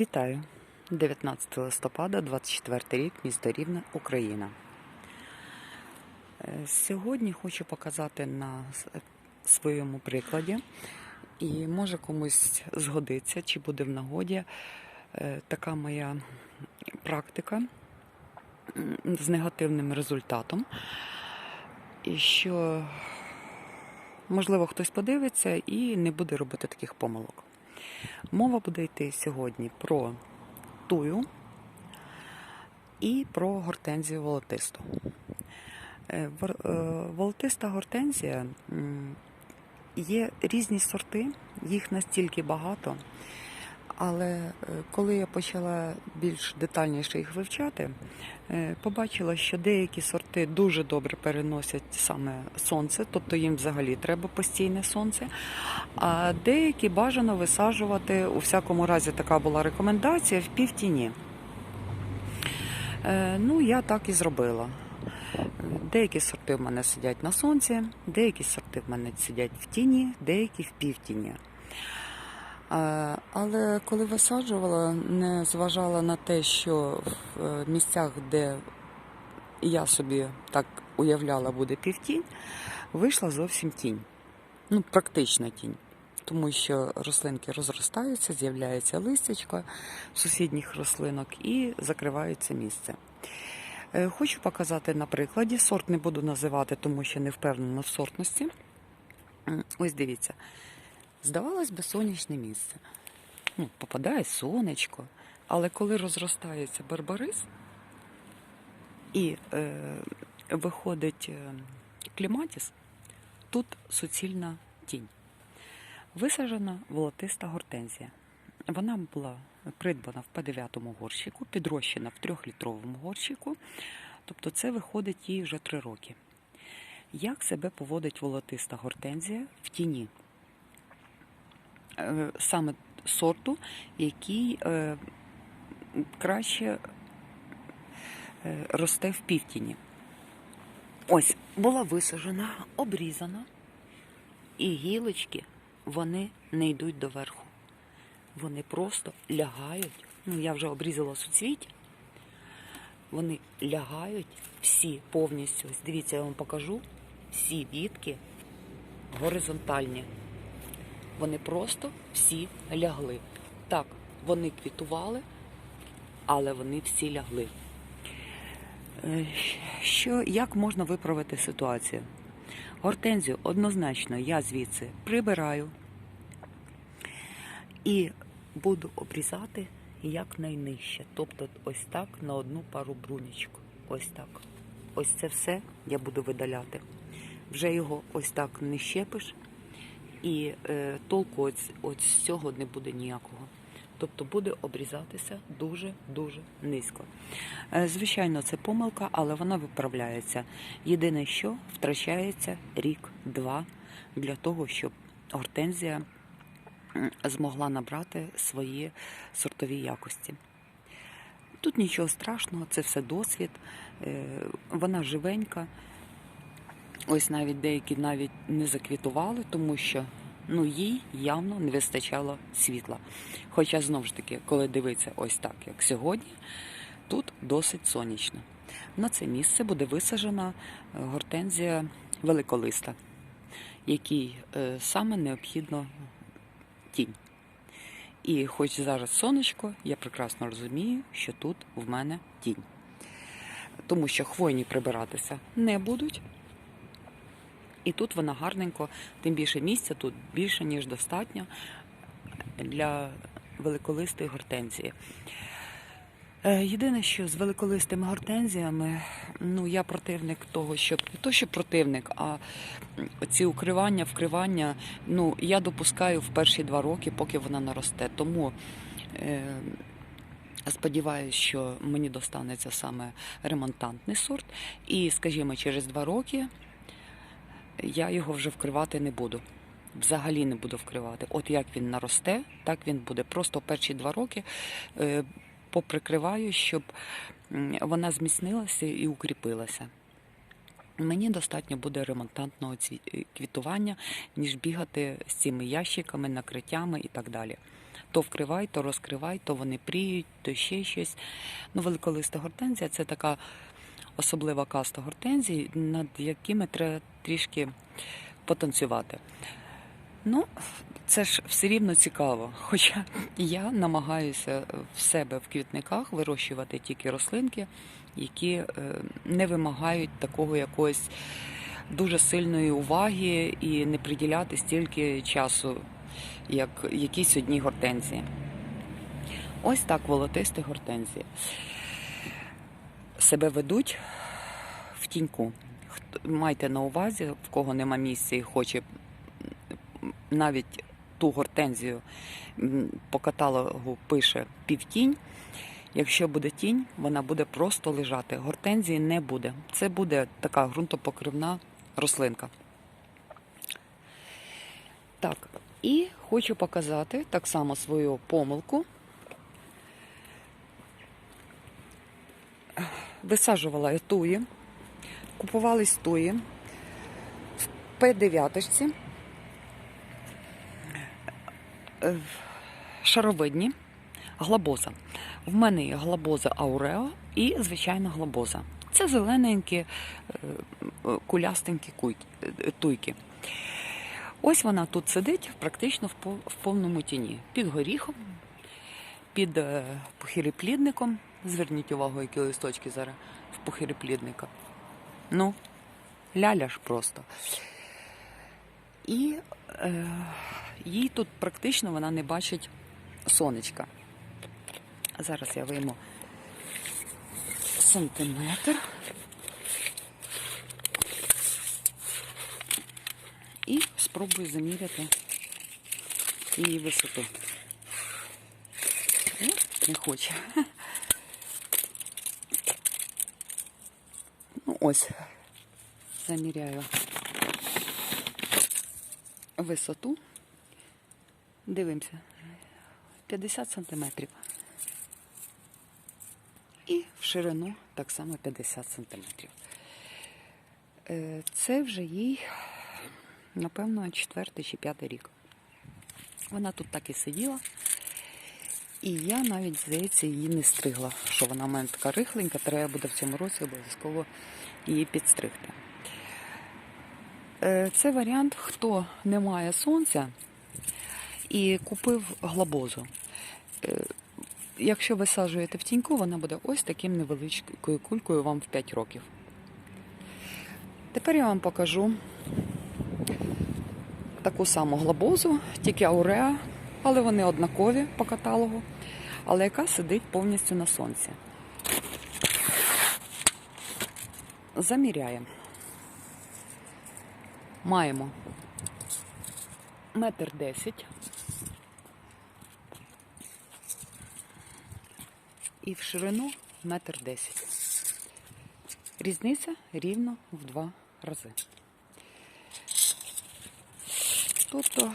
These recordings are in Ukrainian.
Вітаю! 19 листопада, 24 рік, місто Рівне, Україна. Е, Сьогодні хочу показати на своєму прикладі, і може комусь згодиться, чи буде в нагоді е, така моя практика з негативним результатом. І що, можливо, хтось подивиться і не буде робити таких помилок. Мова буде йти сьогодні про тую і про гортензію волотисту. Е, е, Волотиста гортензія є різні сорти, їх настільки багато. Але е, коли я почала більш детальніше їх вивчати, е, побачила, що деякі сорти дуже добре переносять саме сонце, тобто їм взагалі треба постійне сонце. А деякі бажано висаджувати, у всякому разі, така була рекомендація в півтіні. Е, Ну, я так і зробила. Деякі сорти в мене сидять на сонці, деякі сорти в мене сидять в тіні, деякі в півтіні. Але коли висаджувала, не зважала на те, що в е, місцях, де я собі так уявляла, буде півтінь, вийшла зовсім тінь. Ну, практична тінь. Тому що рослинки розростаються, з'являється листячко сусідніх рослинок і закривається місце. Е, Хочу показати на прикладі. Сорт не буду називати, тому що не впевнена в сортності. Ось дивіться. Здавалось би, сонячне місце. Ну, попадає сонечко, але коли розростається барбарис і е, виходить е, кліматіс, тут суцільна тінь. Висаджена волотиста гортензія. Вона була придбана в П9 горщику, підрощена в 3-літровому горщику. Тобто це виходить їй вже 3 роки. Як себе поводить волотиста гортензія в тіні? Е, Саме сорту, який е, краще е, росте в півтіні. Ось була висаджена, обрізана, і гілочки вони не йдуть доверху. Вони просто лягають. Ну, я вже обрізала суцвіття. Вони лягають всі повністю. Ось дивіться, я вам покажу. Всі вітки горизонтальні. Вони просто всі лягли. Так, вони квітували, але вони всі лягли. Е, Що, як можна виправити ситуацію? Гортензію однозначно я звідси прибираю і буду обрізати якнайнижче. Тобто ось так на одну пару брунічку. Ось так. Ось це все я буду видаляти. Вже його ось так не щепиш, і е, толку от, з цього не буде ніякого. Тобто буде обрізатися дуже-дуже низько. Е, Звичайно, це помилка, але вона виправляється. Єдине, що втрачається рік-два для того, щоб гортензія змогла набрати свої сортові якості. Тут нічого страшного, це все досвід, е, вона живенька. Ось навіть деякі навіть не заквітували, тому що ну, їй явно не вистачало світла. Хоча, знову ж таки, коли дивитися ось так, як сьогодні, тут досить сонячно. На це місце буде висаджена е, гортензія великолиста, якій е, саме необхідно тінь. І хоч зараз сонечко, я прекрасно розумію, що тут в мене тінь. Тому що хвойні прибиратися не будуть. І тут вона гарненько, тим більше місця тут більше, ніж достатньо для великолистої гортензії. Е, Єдине, що з великолистими гортензіями, ну я противник того, щоб не то, що противник, а ці укривання, вкривання, ну я допускаю в перші два роки, поки вона наросте. Тому е, сподіваюся, що мені достанеться саме ремонтантний сорт. І, скажімо, через два роки я його вже вкривати не буду. Взагалі не буду вкривати. От як він наросте, так він буде. Просто перші два роки е, поприкриваю, щоб вона зміцнилася і укріпилася. Мені достатньо буде ремонтантного е, квітування, ніж бігати з цими ящиками, накриттями і так далі. то вкривай, то розкривай, то вони пріють, то ще щось. Ну, великолиста гортензія це така особлива каста гортензій, над якими треба трішки потанцювати. Ну, це ж все рівно цікаво. Хоча я намагаюся в себе в квітниках вирощувати тільки рослинки, які е, не вимагають такого якогось дуже сильної уваги і не приділяти стільки часу, як якісь одні гортензії. Ось так волотисті гортензії. Себе ведуть в тіньку. Майте на увазі, в кого нема місця і хоче навіть ту гортензію по каталогу пише півтінь. Якщо буде тінь, вона буде просто лежати. Гортензії не буде. Це буде така ґрунтопокривна рослинка. Так, і хочу показати так само свою помилку. Висаджувала я туї, купувались туї в П9, е, шаровидні, глобоза. В мене є глобоза Аурео і звичайна глобоза. Це зелененькі е, кулястенькі е, туйки. Ось вона тут сидить практично в повному тіні. Під горіхом, під похиліплідником. Зверніть увагу, які листочки зараз в похиліплідника. Ну, ляля ж просто. І е, їй тут практично вона не бачить сонечка. Зараз я вийму сантиметр. І спробую заміряти її висоту. Не хоче. Ось, заміряю висоту. Дивимося. 50 сантиметрів. І в ширину так само 50 сантиметрів. Е, Це вже їй, напевно, четвертий чи п'ятий рік. Вона тут так і сиділа. І я навіть, здається, її не стригла, що вона в мене така рихленька, треба буде в цьому році обов'язково її підстригти. Е, Це варіант, хто не має сонця і купив глобозу. Е, Якщо висаджуєте в тіньку, вона буде ось таким невеличкою кулькою вам в 5 років. Тепер я вам покажу таку саму глобозу, тільки ауреа, але вони однакові по каталогу, але яка сидить повністю на сонці. Заміряємо. Маємо метр десять. І в ширину метр десять. Різниця рівно в два рази. Тобто,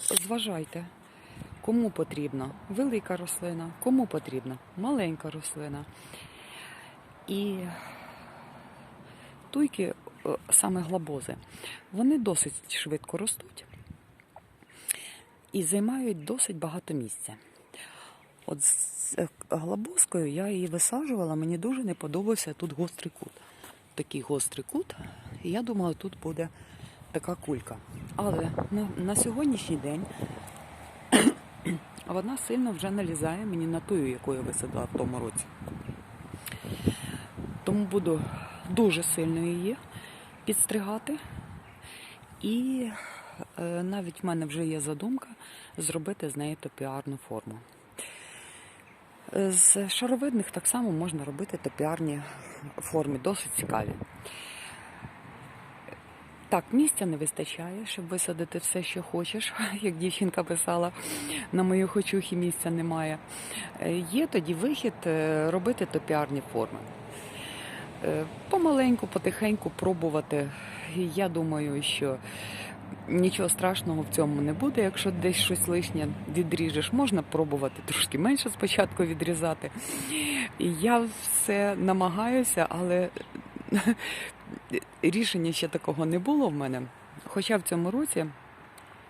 зважайте, кому потрібна велика рослина, кому потрібна маленька рослина. І туйки, е, саме глобози, вони досить швидко ростуть і займають досить багато місця. От з е, глобоскою я її висаджувала, мені дуже не подобався тут гострий кут. Такий гострий кут, і я думала, тут буде така кулька. Але на, на сьогоднішній день вона сильно вже налізає мені на тую, яку я висадила в тому році. Тому буду дуже сильно її підстригати. І е, навіть в мене вже є задумка зробити з неї топіарну форму. Е, З шаровидних так само можна робити топіарні форми, досить цікаві. Так, місця не вистачає, щоб висадити все, що хочеш, як дівчинка писала, на мою хочухі місця немає. Е, Є тоді вихід робити топіарні форми. Е, Помаленьку, потихеньку пробувати. Я думаю, що нічого страшного в цьому не буде. Якщо десь щось лишнє відріжеш, можна пробувати трошки менше спочатку відрізати. Я все намагаюся, але рішення ще такого не було в мене. Хоча в цьому році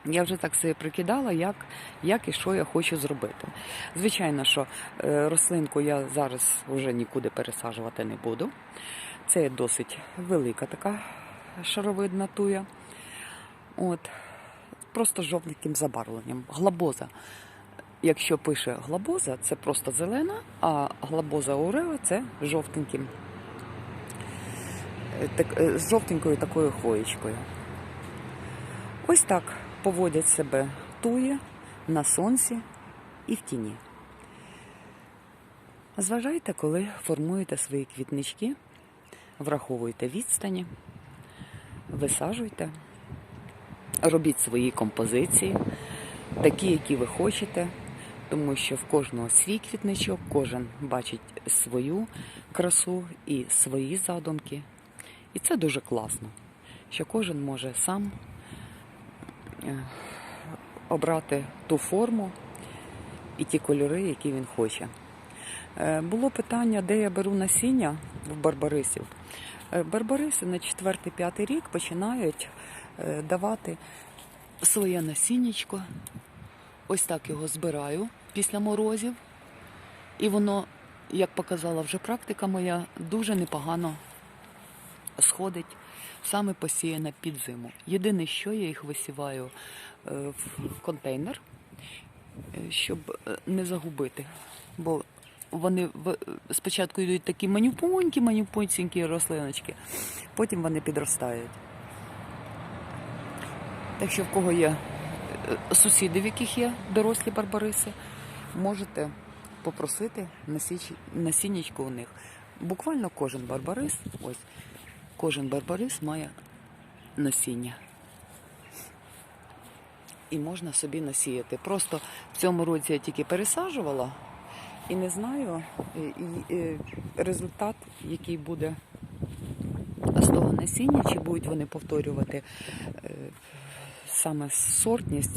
Я вже так собі прикидала, як, як і що я хочу зробити. Звичайно, що е, рослинку я зараз вже нікуди пересаджувати не буду. Це досить велика така шаровидна туя. От. Просто жовтеньким забарвленням. Глабоза. Якщо пише глабоза, це просто зелена, а глабоза урева це жовтеньким. Е, Так, е, з жовтенькою такою хвоєчкою. Ось так поводять себе туї на сонці і в тіні. Зважайте, коли формуєте свої квітнички, враховуйте відстані, висаджуйте, робіть свої композиції, такі, які ви хочете, тому що в кожного свій квітничок, кожен бачить свою красу і свої задумки. І це дуже класно, що кожен може сам обрати ту форму і ті кольори, які він хоче. Е, Було питання, де я беру насіння в барбарисів. Е, Барбариси на 4-5 рік починають е, давати своє насіннячко. Ось так його збираю після морозів. І воно, як показала вже практика моя, дуже непогано сходить саме посіяна під зиму. Єдине, що я їх висіваю е, в контейнер, е, щоб е, не загубити. Бо вони спочатку йдуть такі манюпонькі, манюпонькі рослиночки, потім вони підростають. Так що в кого є сусіди, в яких є дорослі барбариси, можете попросити насіннячко у них. Буквально кожен барбарис, ось, кожен барбарис має насіння. І можна собі насіяти. Просто в цьому році я тільки пересаджувала і не знаю і, і, результат, який буде з того насіння, чи будуть вони повторювати е, саме сортність.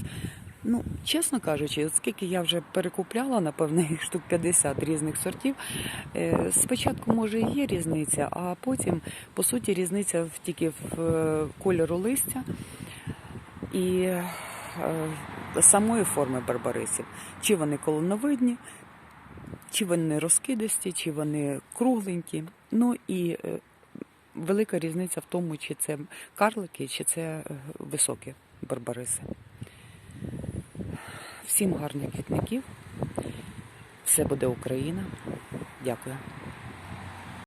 Ну, чесно кажучи, от скільки я вже перекупляла, напевно, їх штук 50 різних сортів. е, Спочатку, може, є різниця, а потім, по суті, різниця тільки в е, кольору листя і е, самої форми барбарисів. Чи вони колоновидні, чи вони розкидисті, чи вони кругленькі. Ну і велика різниця в тому, чи це карлики, чи це високі барбариси. Всім гарних квітників. Все буде Україна. Дякую.